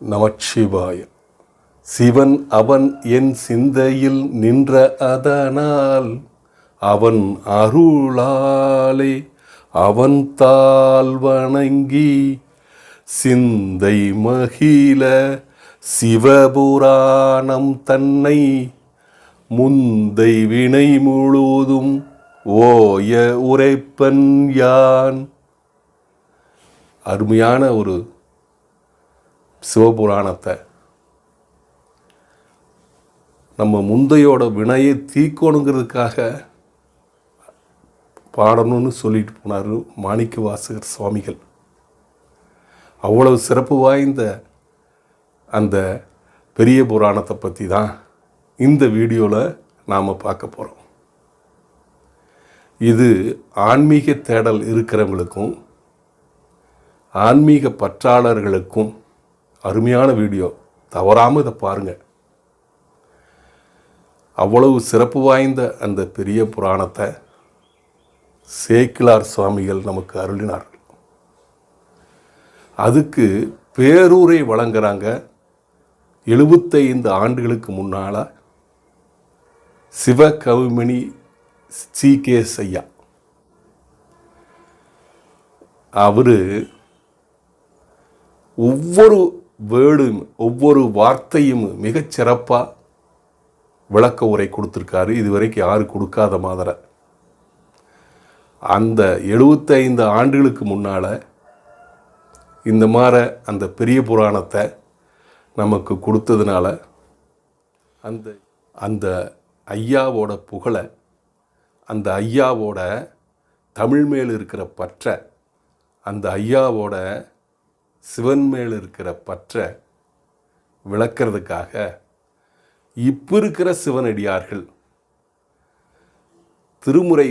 நமச்சிவாய சிவன் அவன் என் சிந்தையில் நின்ற அதனால் அவன் அருளாலே அவன் தால் வணங்கி சிந்தை மகிழ சிவபுராணம் தன்னை முந்தை வினை முழுதும் ஓய உரைப்பன் யான். அருமையான ஒரு சிவபுராணத்தை. நம்ம முந்தையோட வினையை தீக்கணுங்கிறதுக்காக பாடணும்னு சொல்லிட்டு போனார் மாணிக்க வாசகர் சுவாமிகள். அவ்வளவு சிறப்பு வாய்ந்த அந்த பெரிய புராணத்தை பற்றி தான் இந்த வீடியோவில் நாம் பார்க்க போகிறோம் இது ஆன்மீக தேடல் இருக்கிறவங்களுக்கும் ஆன்மீக பற்றாளர்களுக்கும் அருமையான வீடியோ. தவறாமல் இதை பாருங்கள் அவ்வளவு சிறப்பு வாய்ந்த அந்த பெரிய புராணத்தை சேக்கிலார் சுவாமிகள் நமக்கு அருளினார்கள். அதுக்கு பேரூரை வழங்குறாங்க. எழுபத்தைந்து ஆண்டுகளுக்கு முன்னால் சிவகவிமணி சி கே ஐயா அவர் ஒவ்வொரு வேர்டும் ஒவ்வொரு வார்த்தையும் மிகச் சிறப்பாக விளக்க உரை கொடுத்துருக்காரு. இதுவரைக்கும் யாரும் கொடுக்காத மாதிரி. அந்த எழுபத்தைந்து ஆண்டுகளுக்கு முன்னால் இந்த மாதிரி அந்த பெரிய புராணத்தை நமக்கு கொடுத்ததுனால அந்த அந்த ஐயாவோட புகழை அந்த ஐயாவோட தமிழ் மேல் இருக்கிற பற்றை அந்த ஐயாவோட சிவன் மேல் இருக்கிற பற்றை விளக்கிறதுக்காக இப்போ இருக்கிற சிவனடியார்கள் திருமுறை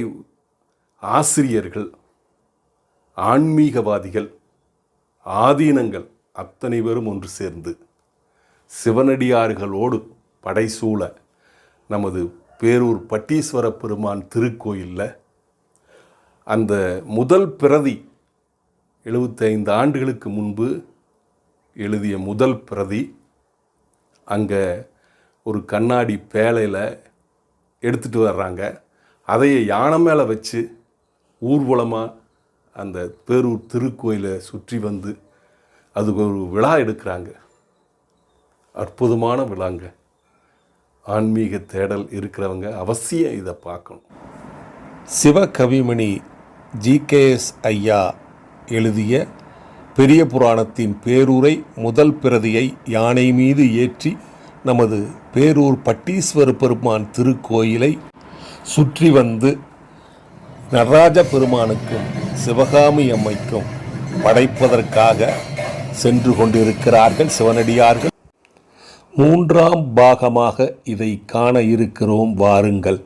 ஆசிரியர்கள் ஆன்மீகவாதிகள் ஆதீனங்கள் அத்தனை பேரும் ஒன்று சேர்ந்து சிவனடியார்களோடு படைசூழ நமது பேரூர் பட்டீஸ்வர பெருமான் திருக்கோயிலில் அந்த முதல் பிரதி எழுபத்தைந்து ஆண்டுகளுக்கு முன்பு எழுதிய முதல் பிரதி அங்கே ஒரு கண்ணாடி பேழையில் எடுத்துகிட்டு வர்றாங்க. அதையே யானை மேலே வச்சு ஊர்வலமாக அந்த பேரூர் திருக்கோயிலை சுற்றி வந்து அதுக்கு ஒரு விழா எடுக்கிறாங்க. அற்புதமான விழாங்க. ஆன்மீக தேடல் இருக்கிறவங்க அவசியம் இதை பார்க்கணும். சிவகவிமணி ஜிகேஎஸ் ஐயா எழுதிய பெரிய புராணத்தின் பேரூரை முதல் பிரதியை யானை மீது ஏற்றி நமது பேரூர் பட்டீஸ்வர பெருமான் திருக்கோயிலை சுற்றி வந்து நடராஜ பெருமானுக்கும் சிவகாமி அம்மைக்கும் படைப்பதற்காக சென்று கொண்டிருக்கிறார்கள் சிவனடியார்கள். மூன்றாம் பாகமாக இதை காண இருக்கிறோம் வாருங்கள்.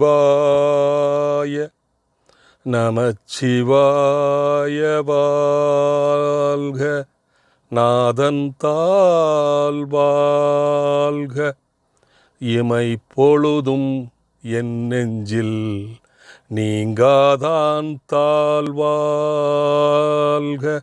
சிவாய நமச்சிவாய வாழ்க. நாதன் தாழ் வாழ்க. இமை பொழுதும் என் நெஞ்சில் நீங்காதான் தாழ் வாழ்க.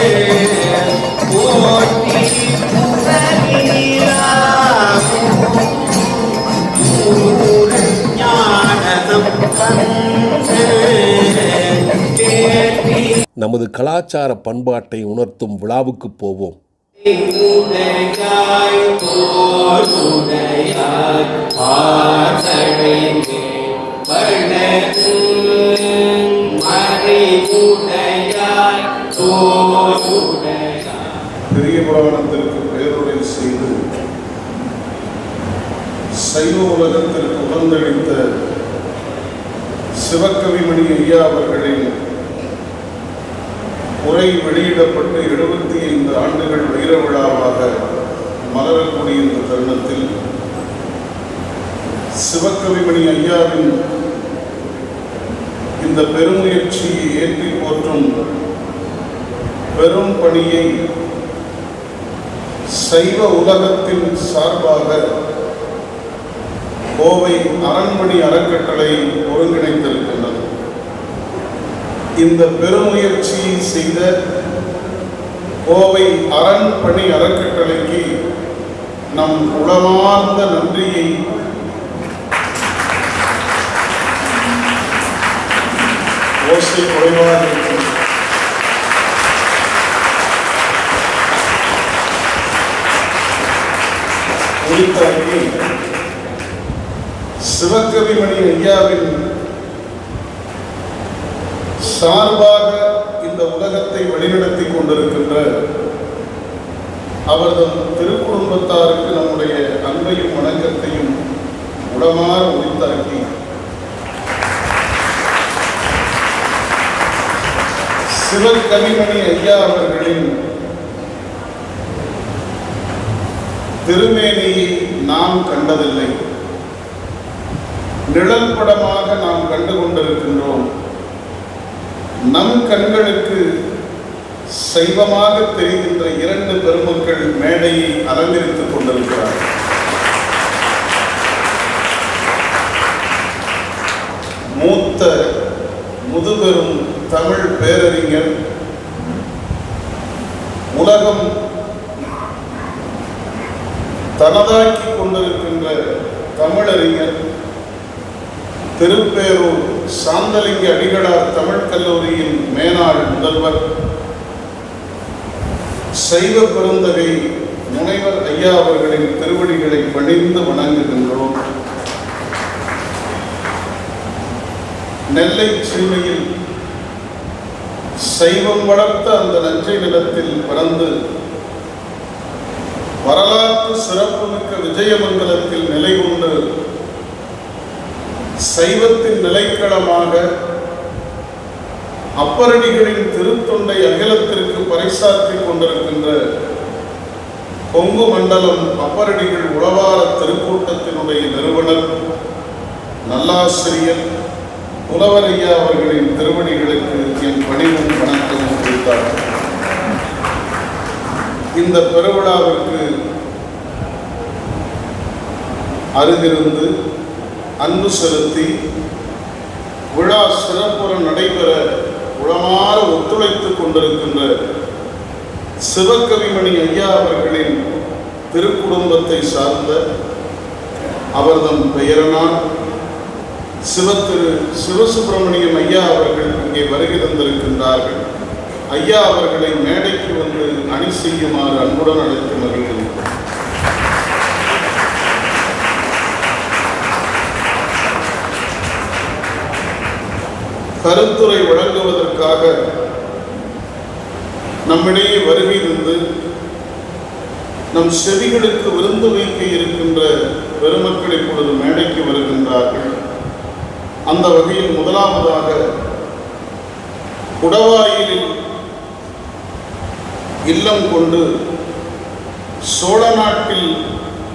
நமது கலாச்சார பண்பாட்டை உணர்த்தும் விழாவுக்கு போவோம். பெரிய புராணத்திற்கு பேருரை செய்து சைவ உலகத்திற்கு உகந்தளித்த சிவகவிமணி ஐயா அவர்களின் உரை வெளியிடப்பட்டு எழுபத்தி ஐந்து ஆண்டுகள் வைர விழாவாக மலரக்கூடிய இந்த தருணத்தில் சிவகவிமணி ஐயாவின் இந்த பெருமுயற்சியை ஏற்றி போற்றும் பெரும் பணியை சைவ உலகத்தின் சார்பாக கோவை அரண்மனை அறக்கட்டளை ஒருங்கிணைத்திருக்கின்றது இந்த பெருமுயற்சியை செய்த கோவை அரண்பணி அறக்கட்டளைக்கு நம் உளமார்ந்த நன்றியை ஓசை குறைவாக. இருக்கும் குறித்தாக்கி சிவகவிமணி ஐயாவின் சார்பாக இந்த உலகத்தை வழிநடத்தி கொண்டிருக்கின்ற அவரது திருக்குடும்பத்தாருக்கு நம்முடைய அன்பையும் வணக்கத்தையும் உடமாற உரித்தாக்கி சிவகவிமணி ஐயா அவர்களின் திருமேனியை நாம் கண்டதில்லை. நிழல் படமாக நாம் கண்டு கொண்டிருக்கின்றோம். நம் கண்களுக்கு சைவமாக தெரிகின்ற இரண்டு பெருமக்கள் மேடையை அலங்கரித்துக் கொண்டிருக்கிறார்கள் மூத்த முதுபெரும் தமிழ் பேரறிஞர் உலகம் தனதாக்கி கொண்டிருக்கின்ற தமிழறிஞர் திருப்பேரூர் சாந்தலிங்க அடிகளார் தமிழ் கல்லூரியின் மேனாள் முதல்வர் சைவ பெருந்தகை முனைவர் ஐயா அவர்களின் திருவடிகளை பணிந்து வணங்குகின்றோம். நெல்லை சீமையில் சைவம் வளர்த்த அந்த நஞ்சை நிலத்தில் பிறந்து வரலாற்று சிறப்புமிக்க விஜயமங்கலத்தில் நிலை கொண்டு சைவத்தின் நிலைக்களமாக அப்பரடிகளின் திருத்தொண்டை அகிலத்திற்கு பறைசாற்றி கொண்டிருக்கின்ற கொங்கு மண்டலம் அப்பரடிகள் உழவார திருக்கூட்டத்தினுடைய நிறுவனர் நல்லாசிரியர் புலவரையா அவர்களின் திருவடிகளுக்கு என் பணிவும் வணக்கமும் கொடுத்தார் இந்த பெருவிழாவிற்கு அருகிருந்து அன்பு செலுத்தி விழா சிறப்புற நடைபெற உளமாற ஒத்துழைத்துக் கொண்டிருக்கின்ற சிவகவிமணி ஐயா அவர்களின் திருக்குடும்பத்தை சார்ந்த அவர்தம் பெயரனால் சிவத்திரு சிவசுப்பிரமணியம் ஐயா அவர்கள் இங்கே வருகை தந்திருக்கின்றார்கள். ஐயா அவர்களை மேடைக்கு வந்து அணி செய்யுமாறு அன்புடன் அழைத்து மகிழ்கிறேன். கருத்துரை வழங்குவதற்காக நம்மிடையே வருகை தந்து நம் செவிகளுக்கு விருந்து வைக்க இருக்கின்ற பெருமக்கள் இப்பொழுது மேடைக்கு வருகின்றார்கள். அந்த வகையில் முதலாவதாக குடவாயிலில் இல்லம் கொண்டு சோழ நாட்டில்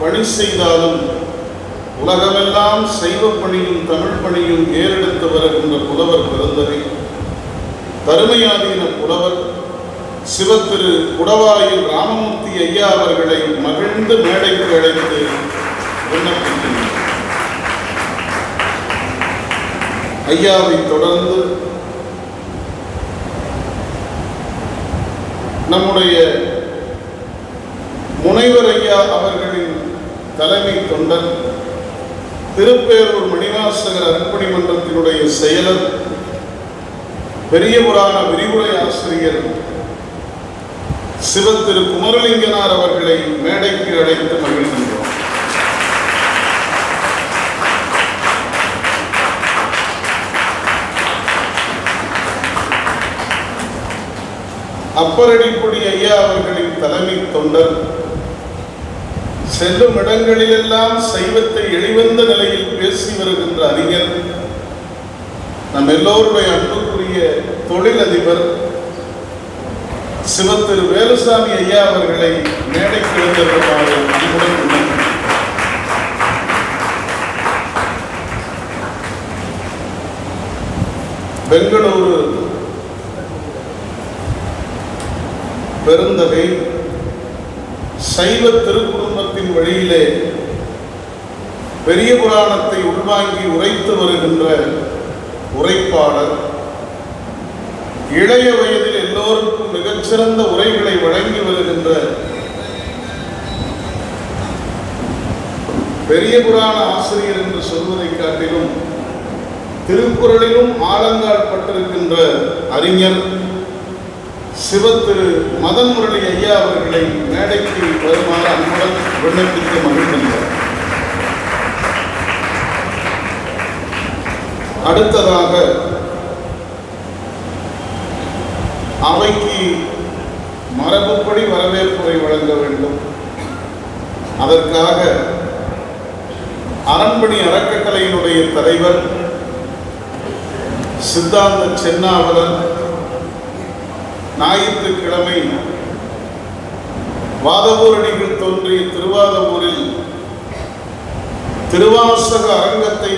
பணி செய்தாலும் உலகமெல்லாம் சைவ பணியும் தமிழ் பணியும் ஏறெடுத்து வருகின்ற புலவர் பிறந்தவை தருமையாதீன புலவர் சிவத்திரு குடவாயில் ராமமூர்த்தி ஐயா அவர்களை மகிழ்ந்து மேடைக்கு அழைத்து விண்ணப்பிக்கின்றனர். ஐயாவை தொடர்ந்து நம்முடைய முனைவர் ஐயா அவர்களின் தலைமை தொண்டர் திருப்பேரூர் மணிவாசகர் அர்ப்பணி மன்றத்தினுடைய செயலர் பெரியவரான புராண விரிவுரை ஆசிரியர் சிவ திரு குமரலிங்கனார் அவர்களை மேடைக்கு அழைத்து மகிழ்கின்றோம். அப்பரடிக்குடி ஐயா அவர்களின் தலைமை தொண்டர் செல்லும் இடங்களிலெல்லாம் சைவத்தை எளிவந்த நிலையில் பேசி வருகின்ற அறிஞர் நம் எல்லோருடைய அன்புக்குரிய தொழிலதிபர் சிவத்திரு வேலுசாமி ஐயா அவர்களை மேடைக்கு எழுந்திருக்குமாறு அன்புடன் பெங்களூரு பெருந்தகை சைவ திருக்குடும்பத்தின் வழியிலே பெரிய புராணத்தை உள்வாங்கி உரைத்து வருகின்ற உரைப்பாளர் இளைய வயதில் எல்லோருக்கும் மிகச்சிறந்த உரைகளை வழங்கி வருகின்ற பெரிய புராண ஆசிரியர் என்று சொல்வதை காட்டிலும் திருக்குறளிலும் ஆழங்கால் பட்டிருக்கின்ற அறிஞர் சிவத்திரு மதன் முரளி ஐயா அவர்களை மேடைக்கு வருமாறு அன்புடன் விண்ணப்பித்து மகிழ்கின்றார் அடுத்ததாக அவைக்கு மரபுப்படி வரவேற்புரை வழங்க வேண்டும். அதற்காக அரண்மணி அறக்கட்டளையினுடைய தலைவர் சித்தாந்த சென்னாவலன் ஞாயிற்றுக்கிழமை வாதவூரடிகள் தோன்றிய திருவாதவூரில் திருவாசக அரங்கத்தை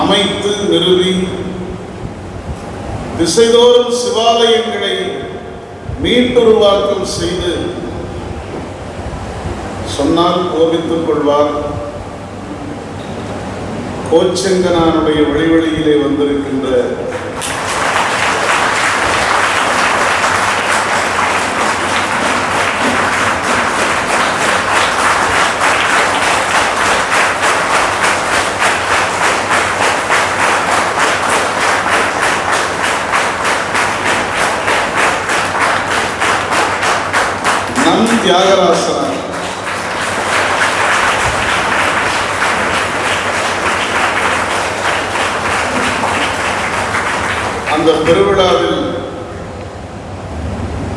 அமைத்து நிறுவி திசைதோறும் சிவாலயங்களை மீட்டுருவாக்கம் செய்து சொன்னால் கோபித்துக் கொள்வார். கோச்செங்கனானுடைய வழிவழியிலே வந்திருக்கின்ற நம் அந்த பெருவிழாவில்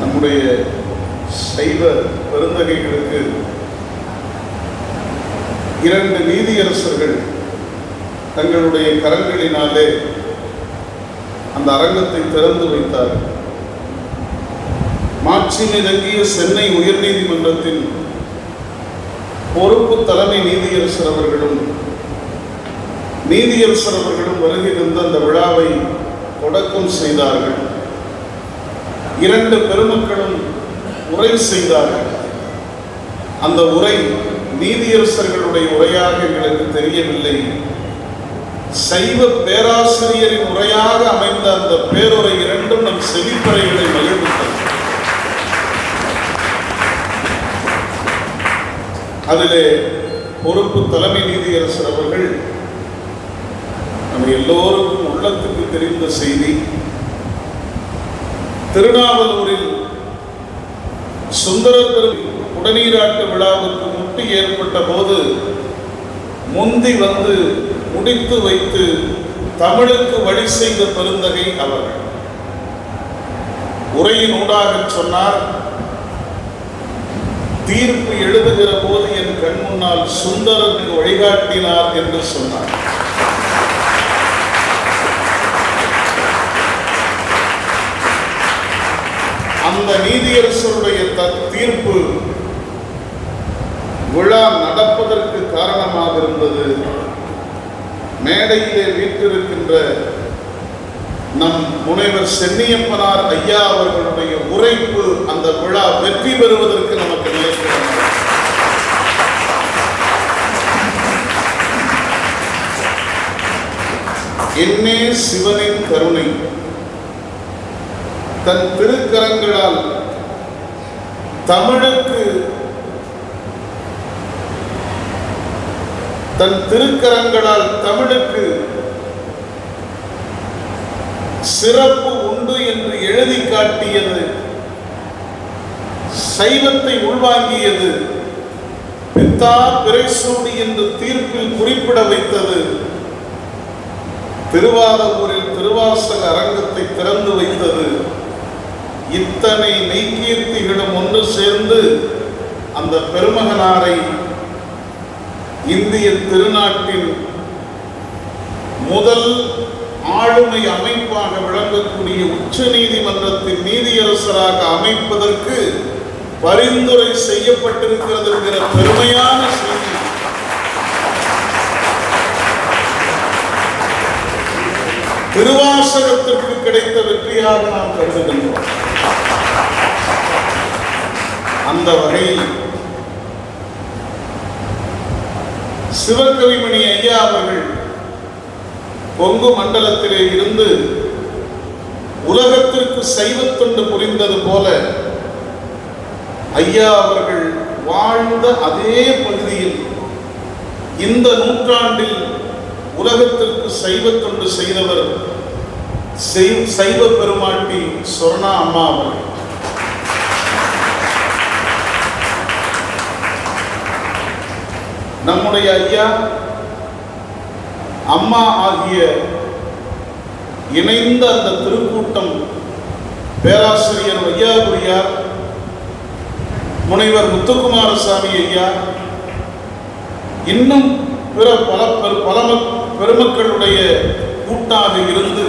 நம்முடைய சைவ பெருந்தகைகளுக்கு இரண்டு நீதியரசர்கள் தங்களுடைய கரங்களினாலே அந்த அரங்கத்தை திறந்து வைத்தார்கள். மாட்சிமை தங்கிய சென்னை உயர்நீதிமன்றத்தின் பொறுப்பு தலைமை நீதியரசர் அவர்களும் நீதியரசர் அவர்களும் வருகை அந்த விழாவை தொடக்கம் செய்தார்கள். இரண்டு பெருமக்களும் உரை செய்தார்கள். அந்த உரை நீதியரசர்களுடைய உரையாக எங்களுக்கு தெரியவில்லை. சைவ பேராசிரியரின் உரையாக அமைந்த அந்த பேருரை இரண்டும் நம் செவிப்பறைகளை மகிழ்வித்தது அதிலே பொறுப்பு தலைமை நீதியரசர் அவர்கள் நம்ம எல்லோருக்கும் உள்ளத்துக்கு தெரிந்த செய்தி. திருநாவலூரில் சுந்தரர் உடனீராட்டு விழாவுக்கு முட்டி ஏற்பட்ட போது முந்தி வந்து முடித்து வைத்து தமிழுக்கு வழி செய்த பெருந்தகை அவர்கள். உரையின் ஊடாக சொன்னார் தீர்ப்பு எழுதுகிற போது என் கண் முன்னால் சுந்தரனுக்கு வழிகாட்டினார் என்று சொன்னார். அந்த நீதியரசருடைய தீர்ப்பு விழா நடப்பதற்கு காரணமாக இருந்தது. மேடையிலே வீட்டிருக்கின்ற நம் முனைவர் சென்னியப்பனார் ஐயா அவர்களுடைய உரைப்பு அந்த விழா வெற்றி பெறுவதற்கு நமக்கு நிலைக்கிறது என்னே சிவனின் கருணை. தன் திருக்கரங்களால் தமிழுக்கு தன் திருக்கரங்களால் தமிழுக்கு சிறப்பு உண்டு என்று எழுதி காட்டியது. சைவத்தை உள்வாங்கியது. பித்தா பிறைசூடி என்று தீர்ப்பில் குறிப்பிட வைத்தது. திருவாதூரில் திருவாசக அரங்கத்தை திறந்து வைத்தது. இத்தனை மெய்கீர்த்திகளும் ஒன்று சேர்ந்து அந்த பெருமகனாரை இந்திய திருநாட்டின் முதல் ஆளுமை அமைப்பாக விளங்கக்கூடிய உச்ச நீதிமன்றத்தின் நீதியரசராக அமைப்பதற்கு பரிந்துரை செய்யப்பட்டிருக்கிறது என்கிற பெருமையான செய்தி. திருவாசகத்திற்கு கிடைத்த வெற்றியாக நாம் கருதுகின்றோம். அந்த வகையில் சிவகவிமணி ஐயா அவர்கள் கொங்கு மண்டலத்திலே இருந்து உலகத்திற்கு சைவத்தொண்டு புரிந்தது போல ஐயா அவர்கள் வாழ்ந்த அதே பகுதியில் இந்த நூற்றாண்டில் உலகத்திற்கு சைவத்தொண்டு செய்தவர் செய்- சைவ பெருமாட்டி சொர்ணா அம்மா அவர்கள். நம்முடைய ஐயா அம்மா ஆகிய இணைந்த அந்த திருக்கூட்டம் பேராசிரியர் வையாபுரியார் முனைவர் முத்துக்குமாரசாமி ஐயா இன்னும் பிற பல பெரு- பல பெருமக்களுடைய கூட்டாக இருந்து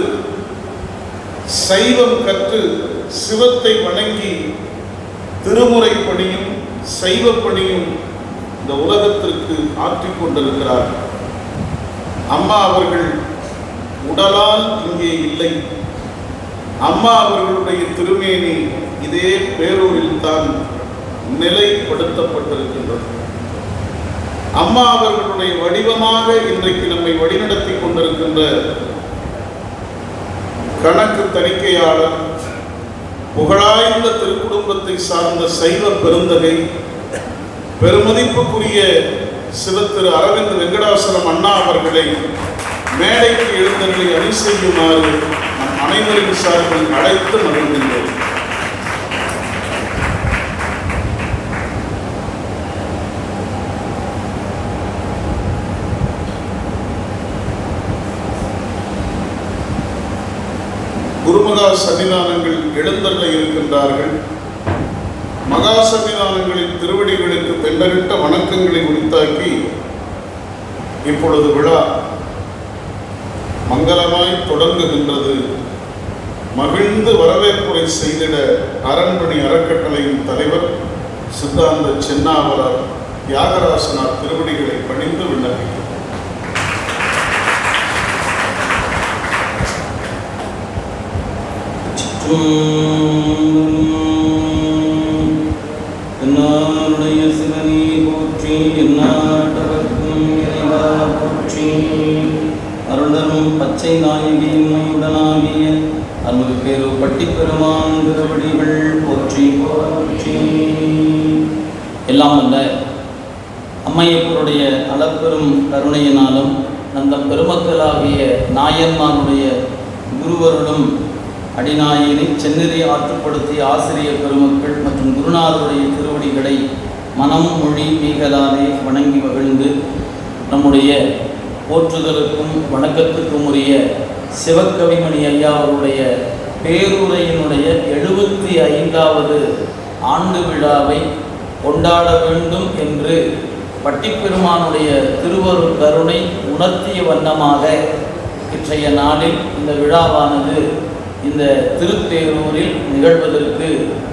சைவம் கற்று சிவத்தை வணங்கி திருமுறை பணியும் சைவ பணியும் இந்த உலகத்திற்கு ஆற்றிக்கொண்டிருக்கிறார் அம்மா அவர்கள் உடலால் இங்கே இல்லை. அம்மா அவர்களுடைய திருமேனி இதே பேரூரில் தான் நிலைப்படுத்தப்பட்டிருக்கின்றது. அம்மா அவர்களுடைய வடிவமாக இன்றைக்கு நம்மை வழிநடத்தி கொண்டிருக்கின்ற கணக்கு தணிக்கையாளர் புகழாய்ந்த திருக்குடும்பத்தை சார்ந்த சைவ பெருந்தகை பெருமதிப்புக்குரிய சிவத்திரு அரவிந்த் வெங்கடாசலம் அண்ணா அவர்களை மேடைக்கு எழுந்தர்களை அணி செய்யுமாறு நம் அனைவரின் சார்பில் அழைத்து மகிழ்கின்றோம். குருமகா சன்னிதானங்கள் எழுந்தருள இருக்கின்றார்கள். மகா சன்னிதானங்களின் திருவடிகளுக்கு பெண்டரிட்ட வணக்கங்களை பின்தாக்கி இப்பொழுது விழா மங்களமாய் தொடங்குகின்றது. மகிழ்ந்து வரவேற்புரை செய்திட அரண்மனை அறக்கட்டளையின் தலைவர் சித்தாந்த சென்னாவலர் தியாகராசனார் திருவடிகளை பணிந்து விண்ணப்பிக்கிறோம் என்னாருடைய சிவனே என்னாட்டவர்க்கும் இறைவா போற்றி. அருளரும் பச்சை நாயகி உடனாகிய அருள் பேரு பட்டி பெருமான் திருவடிகள் போற்றி போற்றி. எல்லாம் அல்ல அம்மையப்பருடைய அளப்பெரும் கருணையினாலும் அந்த பெருமக்களாகிய நாயன்மாருடைய குருவருடன் அடிநாயினை செந்நிறை ஆற்றுப்படுத்திய ஆசிரியர் பெருமக்கள் மற்றும் குருநாதருடைய திருவடிகளை மனம் மொழி மீகளாலே வணங்கி மகிழ்ந்து நம்முடைய போற்றுதலுக்கும் வணக்கத்துக்கும் உரிய சிவகவிமணி ஐயா அவருடைய பேருரையினுடைய எழுபத்தி ஐந்தாவது ஆண்டு விழாவை கொண்டாட வேண்டும் என்று பட்டிப்பெருமானுடைய திருவருள் கருணை உணர்த்திய வண்ணமாக இன்றைய நாளில் இந்த விழாவானது இந்த திருத்தேரூரில் நிகழ்வதற்கு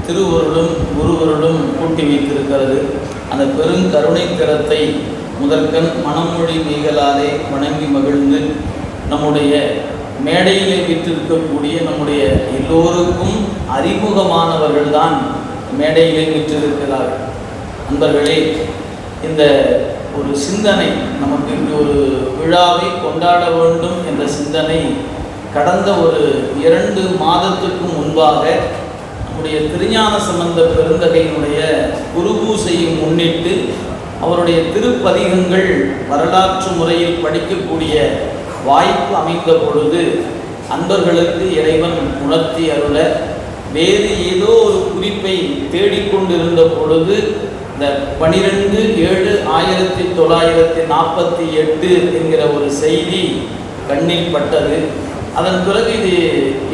திருவருளும் குருவருளும் கூட்டி வைத்திருக்கிறது. அந்த பெருங்கருணை திறத்தை முதற்கண் மனமொழி மீகளாலே வணங்கி மகிழ்ந்து நம்முடைய மேடையிலே விற்றிருக்கக்கூடிய நம்முடைய எல்லோருக்கும் அறிமுகமானவர்கள்தான் மேடையிலே விற்றிருக்கிறார்கள் அன்பர்களே இந்த ஒரு சிந்தனை நமக்கு ஒரு விழாவை கொண்டாட வேண்டும் என்ற சிந்தனை கடந்த ஒரு இரண்டு மாதத்துக்கு முன்பாக நம்முடைய திருஞான சம்பந்த பெருந்தகையினுடைய குருபூசையை முன்னிட்டு அவருடைய திருப்பதிகங்கள் வரலாற்று முறையில் படிக்கக்கூடிய வாய்ப்பு அமைந்த பொழுது அன்பர்களுக்கு இறைவன் உணர்த்தி அருள வேறு ஏதோ ஒரு குறிப்பை தேடிக்கொண்டிருந்த பொழுது இந்த பனிரெண்டு ஏழு ஆயிரத்தி தொள்ளாயிரத்தி நாற்பத்தி எட்டு என்கிற ஒரு செய்தி கண்ணில் பட்டது. அதன் பிறகு இது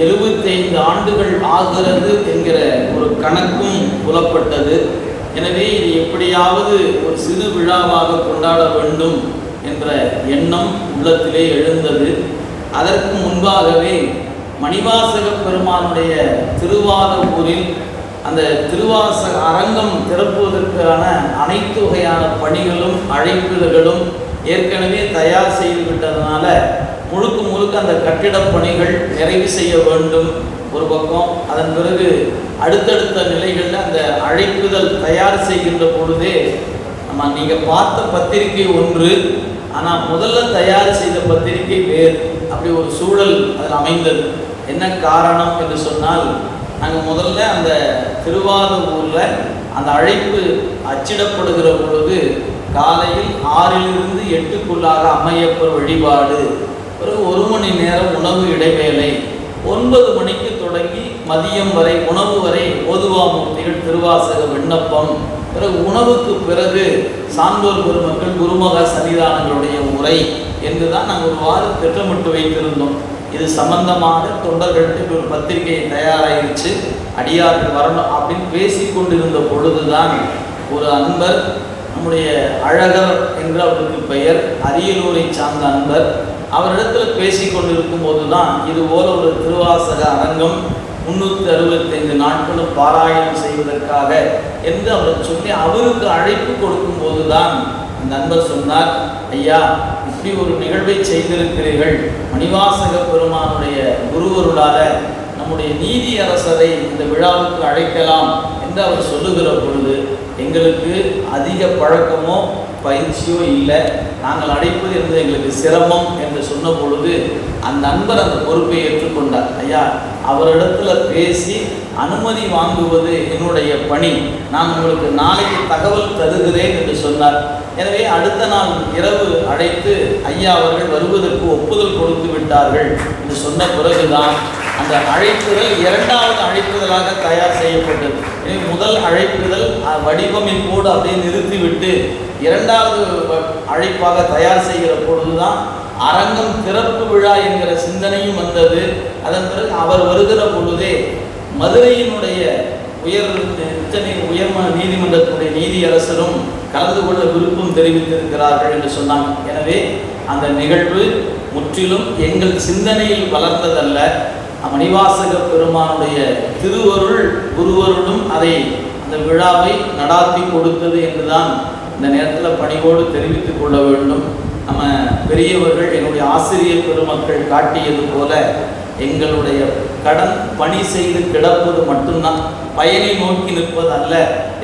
எழுபத்தைந்து ஆண்டுகள் ஆகிறது என்கிற ஒரு கணக்கும் புலப்பட்டது. எனவே இது எப்படியாவது ஒரு சிறு விழாவாக கொண்டாட வேண்டும் என்ற எண்ணம் உள்ளத்திலே எழுந்தது. அதற்கு முன்பாகவே மணிவாசக பெருமானுடைய திருவாத ஊரில் அந்த திருவாசக அரங்கம் திறப்புவதற்கான அனைத்து வகையான பணிகளும் அழைப்பிதழ்களும் ஏற்கனவே தயார் செய்து விட்டதுனால முழுக்க முழுக்க அந்த கட்டிடப் பணிகள் நிறைவு செய்ய வேண்டும் ஒரு பக்கம். அதன் பிறகு அடுத்தடுத்த நிலைகளில் அந்த அழைப்புதல் தயார் செய்கின்ற பொழுதே நம்ம நீங்கள் பார்த்த பத்திரிகை ஒன்று ஆனால் முதல்ல தயார் செய்த பத்திரிகை வேறு. அப்படி ஒரு சூழல் அதில் அமைந்தது. என்ன காரணம் என்று சொன்னால் நாங்கள் முதல்ல அந்த திருவாரூரில் அந்த அழைப்பு அச்சிடப்படுகிற பொழுது காலையில் ஆறிலிருந்து எட்டுக்குள்ளாக அம்மையப்பர் வழிபாடு. பிறகு ஒரு மணி நேரம் உணவு இடைவேளை. ஒன்பது மணிக்கு தொடங்கி மதியம் வரை உணவு வரை ஓதுவாமூர்த்திகள் திருவாசக விண்ணப்பம். பிறகு உணவுக்கு பிறகு சான்றோர் பெருமக்கள் குருமக சன்னிதானங்களுடைய உரை என்று தான் நாங்கள் ஒரு வாரம் திட்டமிட்டு வைத்திருந்தோம். இது சம்பந்தமாக தொண்டர்களுக்கு ஒரு பத்திரிகை தயாராகிருச்சு அடியார்கள் வரணும் அப்படின்னு பேசி கொண்டிருந்த பொழுதுதான் ஒரு அன்பர் நம்முடைய அழகர் என்று அவருக்கு பெயர் அரியலூரை சார்ந்த அன்பர். அவரிடத்தில் பேசி கொண்டிருக்கும் போது தான் இது போல ஒரு திருவாசக அரங்கம் முன்னூற்றி அறுபத்தைந்து நாட்களும் பாராயணம் செய்வதற்காக என்று அவர் சொல்லி அவருக்கு அழைப்பு கொடுக்கும்போது தான் அந்த நண்பர் சொன்னார் ஐயா இப்படி ஒரு நிகழ்வை செய்திருக்கிறீர்கள். மணிவாசக பெருமானுடைய குருவருளால நம்முடைய நீதி அரசரை இந்த விழாவுக்கு அழைக்கலாம் என்று அவர் சொல்லுகிற பொழுது எங்களுக்கு அதிக பழக்கமோ பயிற்சியோ இல்லை. நாங்கள் அடைப்பது என்பது எங்களுக்கு சிரமம் என்று சொன்ன பொழுது அந்த நண்பர் அந்த பொறுப்பை ஏற்றுக்கொண்டார். ஐயா அவரிடத்துல பேசி அனுமதி வாங்குவது என்னுடைய பணி. நான் உங்களுக்கு நாளைக்கு தகவல் தருகிறேன் என்று சொன்னார். எனவே அடுத்த நாள் இரவு அழைத்து ஐயா அவர்கள் வருவதற்கு ஒப்புதல் கொடுத்து விட்டார்கள் என்று சொன்ன பிறகுதான் அந்த அழைப்புதல் இரண்டாவது அழைப்புதலாக தயார் செய்யப்பட்டது. எனவே முதல் அழைப்புதல் வடிவமைப்போடு அப்படியே நிறுத்திவிட்டு இரண்டாவது வ- அழைப்பாக தயார் செய்கிற பொழுதுதான் அரங்கம் திறப்பு விழா என்கிற சிந்தனையும் வந்தது. அதன் பிறகு அவர் வருகிற பொழுதே மதுரையினுடைய உயர் உச்சநீ உயர் நீதிமன்றத்துடைய நீதியரசரும் கலந்து கொள்ள விருப்பம் தெரிவித்திருக்கிறார்கள் என்று சொன்னாங்க. எனவே அந்த நிகழ்வு முற்றிலும் எங்கள் சிந்தனையில் வளர்ந்ததல்ல. மணிவாசக பெருமானுடைய திருவருள் குருவருளும் அதை அந்த விழாவை நடாத்தி கொடுத்தது என்றுதான் இந்த நேரத்தில் பணிவோடு தெரிவித்துக் கொள்ள வேண்டும். நம்ம பெரியவர்கள் என்னுடைய ஆசிரியர் பெருமக்கள் காட்டியது போல எங்களுடைய கடன் பணி செய்து கிடப்பது மட்டும்தான். பயனை நோக்கி நிற்பது அல்ல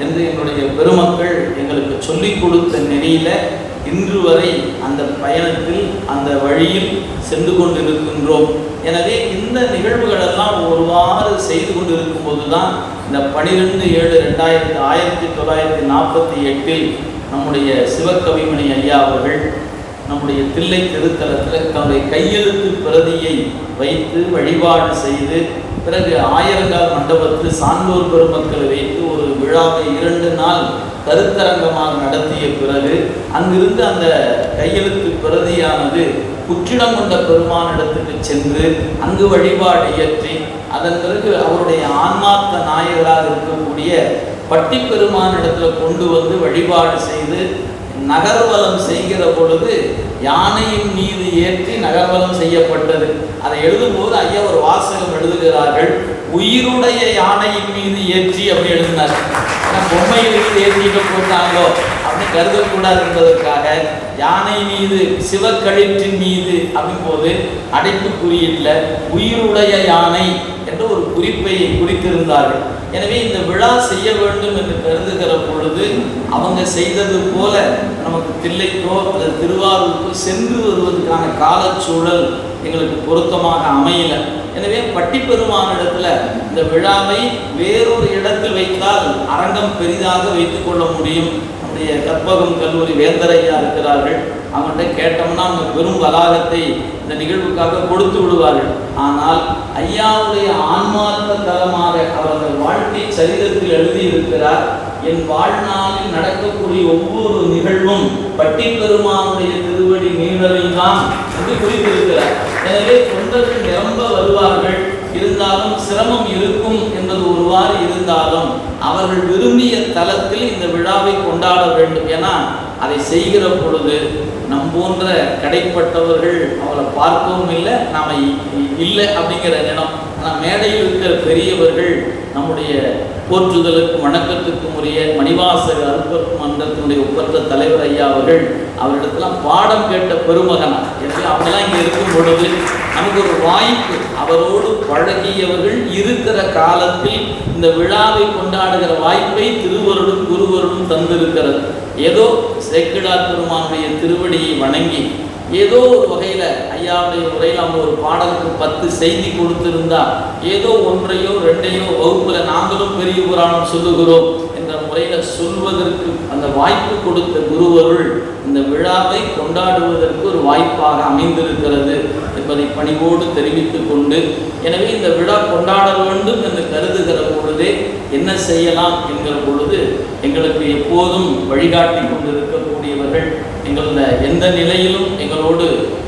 என்று என்னுடைய பெருமக்கள் எங்களுக்கு சொல்லிக் கொடுத்த நெறியில இன்று வரை அந்த பயணத்தில் அந்த வழியில் சென்று கொண்டிருக்கின்றோம். எனவே இந்த நிகழ்வுகளெல்லாம் ஒருவாறு செய்து கொண்டிருக்கும் போதுதான் இந்த பனிரெண்டு ஏழு ரெண்டாயிரத்தி ஆயிரத்தி தொள்ளாயிரத்தி நாற்பத்தி எட்டில் நம்முடைய சிவகவிமணி ஐயா அவர்கள் நம்முடைய தில்லை திருத்தலத்தில் தன்னுடைய கையெழுத்து பிரதியை வைத்து வழிபாடு செய்து பிறகு ஆயிரங்கால் மண்டபத்தில் சான்றோர் பெருமக்களை வைத்து விழாவை இரண்டு நாள் கருத்தரங்கமாக நடத்திய பிறகு அங்கிருந்து அந்த கையெழுத்து பிரதியானது குற்றிடம் கொண்ட பெருமானிடத்துக்கு சென்று அங்கு வழிபாடு இயற்றி அதன் பிறகு அவருடைய ஆன்மார்த்த நாயகராக இருக்கக்கூடிய பட்டி பெருமானிடத்தில் கொண்டு வந்து வழிபாடு செய்து நகர்வலம் செய்கிற பொழுது யானையின் மீது ஏற்றி நகர்வலம் செய்யப்பட்டது. அதை எழுதும்போது ஐயா ஒரு வாசகம் எழுதுகிறார்கள். உயிருடைய யானையின் மீது ஏற்றி அப்படி எழுதினார். பொம்மையில் பொம்மைகளுக்கு ஏற்றிட்டு போட்டாங்களோ அப்படின்னு கருதக்கூடாது என்பதற்காக யானை மீது சிவக்கழிற்றின் மீது அப்படிம்போது அடைப்பு குறியில்ல உயிருடைய யானை என்ற ஒரு குறிப்பை குறித்திருந்தார்கள். எனவே இந்த விழா செய்ய வேண்டும் என்று கருதுகிற பொழுது அவங்க செய்தது போல நமக்கு தில்லைக்கோ அல்லது திருவாரூருக்கோ சென்று வருவதற்கான காலச்சூழல் எங்களுக்கு பொருத்தமாக அமையல. எனவே பட்டிப்பெருமானிடத்துல இந்த விழாவை வேறொரு இடத்தில் வைத்தால் அரங்கம் பெரிதாக வைத்துக் கொள்ள முடியும். நம்முடைய கற்பகம் கல்லூரி வேந்தரையா இருக்கிறார்கள். அவங்கள்ட்ட கேட்டோம்னா அவங்க பெரும் வளாகத்தை இந்த நிகழ்வுக்காக கொடுத்து விடுவார்கள். ஆனால் ஐயாவுடைய ஆன்மார்த்த தலமாக அவர்கள் வாழ்க்கை சரிதத்தில் எழுதியிருக்கிறார் என் வாழ்நாளில் நடக்கக்கூடிய ஒவ்வொரு நிகழ்வும் பட்டிப்பெருமானுடைய திருவடி மீறலில் தான் என்று குறிப்பிருக்கிறார் எனவே தொண்டர்கள் நிரம்ப வருவார்கள். இருந்தாலும் சிரமம் இருக்கும் என்பது ஒருவாறு இருந்தாலும் அவர்கள் விரும்பிய தளத்தில் இந்த விழாவை கொண்டாட வேண்டும். என அதை செய்கிற பொழுது நம் போன்ற கடைப்பட்டவர்கள் அவளை பார்க்கவும் இல்லை நாம் இல்லை அப்படிங்கிற நிலம் ஆனால் மேடையில் இருக்கிற பெரியவர்கள் நம்முடைய போற்றுதலுக்கும் வணக்கத்துக்கும் உரிய மணிவாசக அருப்பர் மன்றத்தினுடைய ஒப்பற்ற தலைவர் ஐயா அவர்கள் அவரிடத்தெல்லாம் பாடம் கேட்ட பெருமகன். எனவே அவங்கெல்லாம் இங்கே இருக்கும் பொழுது நமக்கு ஒரு வாய்ப்பு. அவரோடு பழகியவர்கள் இருக்கிற காலத்தில் இந்த விழாவை கொண்டாடுகிற வாய்ப்பை திருவருடும் குருவருடும் தந்திருக்கிறது. ஏதோ சேக்கிடார் பெருமானுடைய திருவடியை வணங்கி ஏதோ ஒரு வகையில் ஐயாவுடைய உரையில் அவங்க ஒரு பாடலுக்கு பத்து செய்தி கொடுத்திருந்தா ஏதோ ஒன்றையோ ரெண்டையோ வகுப்பில் நாங்களும் பெரிய புராணம் சொல்லுகிறோம். முறையில் சொல்வதற்கு அந்த வாய்ப்பு கொடுத்த குருவருள் இந்த விழாவை கொண்டாடுவதற்கு ஒரு வாய்ப்பாக அமைந்திருக்கிறது என்பதை பணிவோடு தெரிவித்து கொண்டு எனவே இந்த விழா கொண்டாட வேண்டும் என்று கருதுகிற பொழுதே என்ன செய்யலாம் என்கிற பொழுது எங்களுக்கு எப்போதும் வழிகாட்டி கொண்டிருக்கக்கூடியவர்கள் எங்கள எந்த நிலையிலும் எங்களோடு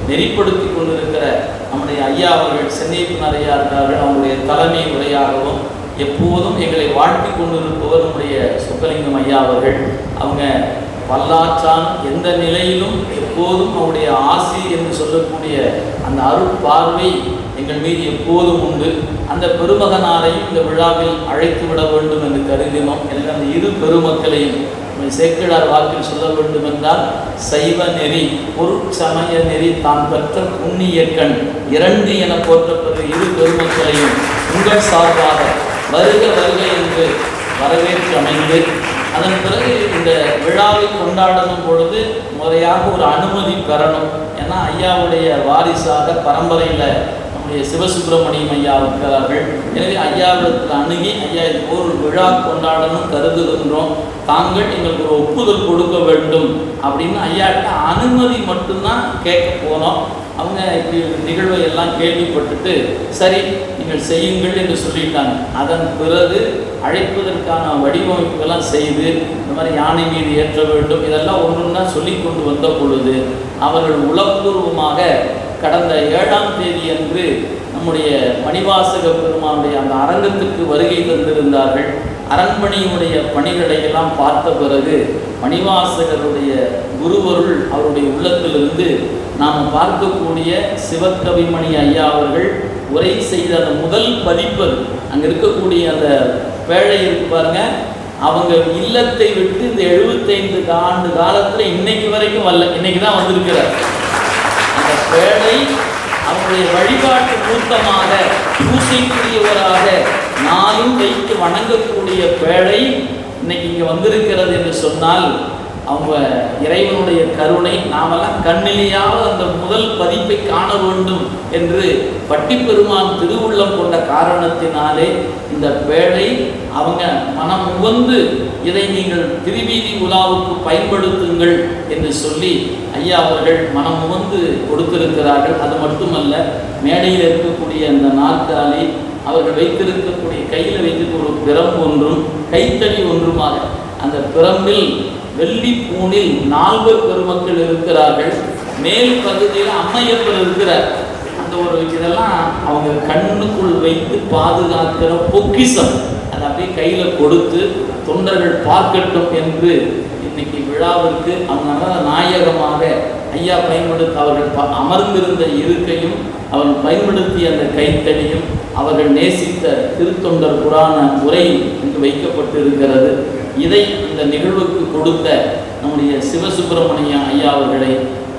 நெறிப்படுத்தி கொண்டிருக்கிற நம்முடைய ஐயா அவர்கள் சென்னை நிறையா இருக்கிறார்கள் அவங்களுடைய தலைமை உரையாகவும் எப்போதும் எங்களை வாழ்த்தி கொண்டிருப்பவர் நம்முடைய சுக்கலிங்கம் ஐயா அவர்கள். அவங்க பல்லாற்றான் எந்த நிலையிலும் எப்போதும் அவருடைய ஆசி என்று சொல்லக்கூடிய அந்த அருட்பார்வை எங்கள் மீது எப்போதும் உண்டு. அந்த பெருமகனாரையும் இந்த விழாவில் அழைத்து விட வேண்டும் என்று கருதினோம். எனவே அந்த இரு பெருமக்களையும் சேக்கிழார் வாக்கில் சொல்ல வேண்டும் என்றால் சைவ நெறி பொருட்சமய நெறி தான் பெற்ற புண்ணிய கண் இரண்டு என போற்றப்பட்ட இரு பெருமக்களையும் உங்கள் சார்பாக வருக வருக என்று வரவேற்று அமைந்து அதன் பிறகு இந்த விழாவை கொண்டாடணும் பொழுது முறையாக ஒரு அனுமதி பெறணும். ஏன்னா ஐயாவுடைய வாரிசாக பரம்பரையில் நம்முடைய சிவசுப்பிரமணியம் ஐயா இருக்கிறார்கள். எனவே ஐயாவிடத்தில் அணுகி ஐயா ஒரு விழா கொண்டாடணும் கருதுகின்றோம். தாங்கள் எங்களுக்கு ஒரு ஒப்புதல் கொடுக்க வேண்டும். அப்படின்னு ஐயாட்ட அனுமதி மட்டும்தான் கேட்க போனோம். அவங்க இப்படி ஒரு நிகழ்வை எல்லாம் கேள்விப்பட்டுட்டு சரி நீங்கள் செய்யுங்கள் என்று சொல்லிட்டாங்க. அதன் பிறகு அழைப்பதற்கான வடிவமைப்புகள்லாம் செய்து இந்த மாதிரி யானை மீது ஏற்ற வேண்டும் இதெல்லாம் ஒன்றுன்னா சொல்லி கொண்டு வந்த பொழுது அவர்கள் உளப்பூர்வமாக கடந்த ஏழாம் தேதி அன்று நம்முடைய மணிவாசக பெருமானுடைய அந்த அரங்கத்துக்கு வருகை தந்திருந்தார்கள். அரண்மனையினுடைய பணிகளை எல்லாம் பார்த்த பிறகு மணிவாசகருடைய குருவருள் அவருடைய உள்ளத்திலிருந்து நாம் பார்க்கக்கூடிய சிவகவிமணி ஐயா அவர்கள் உரை செய்த அந்த முதல் பதிப்பு அங்கே இருக்கக்கூடிய அந்த பேழை இருக்கு பாருங்க. அவங்க இல்லத்தை விட்டு இந்த எழுபத்தைந்து ஆண்டு காலத்தில் இன்னைக்கு வரைக்கும் வரல. இன்னைக்கு தான் வந்திருக்கிறார். அந்த பேழை அவருடைய வழிபாட்டு கூட்டமாக பூசைக்குரியவராக நாளும் வைத்து வணங்கக்கூடிய பேழை இன்னைக்கு இங்கே வந்திருக்கிறது என்று சொன்னால் அவங்க இறைவனுடைய கருணை நாமெல்லாம் கண்ணிலேயாவது அந்த முதல் பதிப்பை காண வேண்டும் என்று பட்டிப்பெருமான் திருவுள்ளம் கொண்ட காரணத்தினாலே இந்த பேழை அவங்க மனம் உகந்து இதை நீங்கள் திருவீதி உலாவுக்கு பயன்படுத்துங்கள் என்று சொல்லி ஐயா அவர்கள் மனம் உகந்து கொடுத்திருக்கிறார்கள். அது மட்டுமல்ல மேடையில் இருக்கக்கூடிய அந்த நாற்காலி அவர்கள் வைத்திருக்கக்கூடிய கையில் வைத்திருக்க ஒரு பிரம்பு ஒன்றும் கைத்தடி ஒன்றுமாக அந்த பிரம்பில் வெள்ளி பூணில் நால்வர் பெருமக்கள் இருக்கிறார்கள். மேல் பகுதியில் அம்மையப்பர் இருக்கிறார். அந்த ஒரு இதெல்லாம் அவங்க கண்ணுக்குள் வைத்து பாதுகாக்கிற பொக்கிஷம் அதை அப்படியே கையில் கொடுத்து தொண்டர்கள் பார்க்கட்டும் என்று இன்னைக்கு விழாவிற்கு அவங்க நாயகமாக ஐயா பயன்படுத்த அவர்கள் ப- அமர்ந்திருந்த இருக்கையும் அவன் பயன்படுத்திய அந்த கைத்தடியும் அவர்கள் நேசித்த திருத்தொண்டர் புராண உரை இங்கு வைக்கப்பட்டு இருக்கிறது இதை இந்த நிகழ்வுக்கு கொடுத்த நம்முடைய சிவசுப்பிரமணிய ஐயா அவர்களை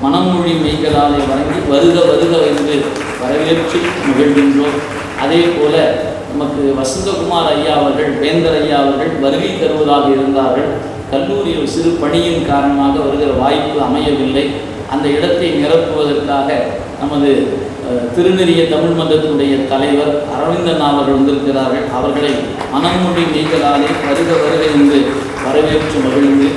மனமொழி மெய்களாலே வணங்கி வருக வருக என்று வரவேற்று நிகழ்கின்றோம் அதே போல நமக்கு வசந்தகுமார் ஐயா அவர்கள் வேந்தர் ஐயா அவர்கள் வருகை தருவதாக இருந்தார்கள். கல்லூரியில் சிறு பணியின் காரணமாக வருகிற வாய்ப்பு அமையவில்லை. அந்த இடத்தை நிரப்புவதற்காக நமது திருநெறிய தமிழ் மன்றத்தினுடைய தலைவர் அரவிந்தன் அவர்கள் வந்திருக்கிறார்கள். அவர்களை மனமொழி நீங்களாலே வருக வருக என்று வரவேற்று மகிழ்ந்து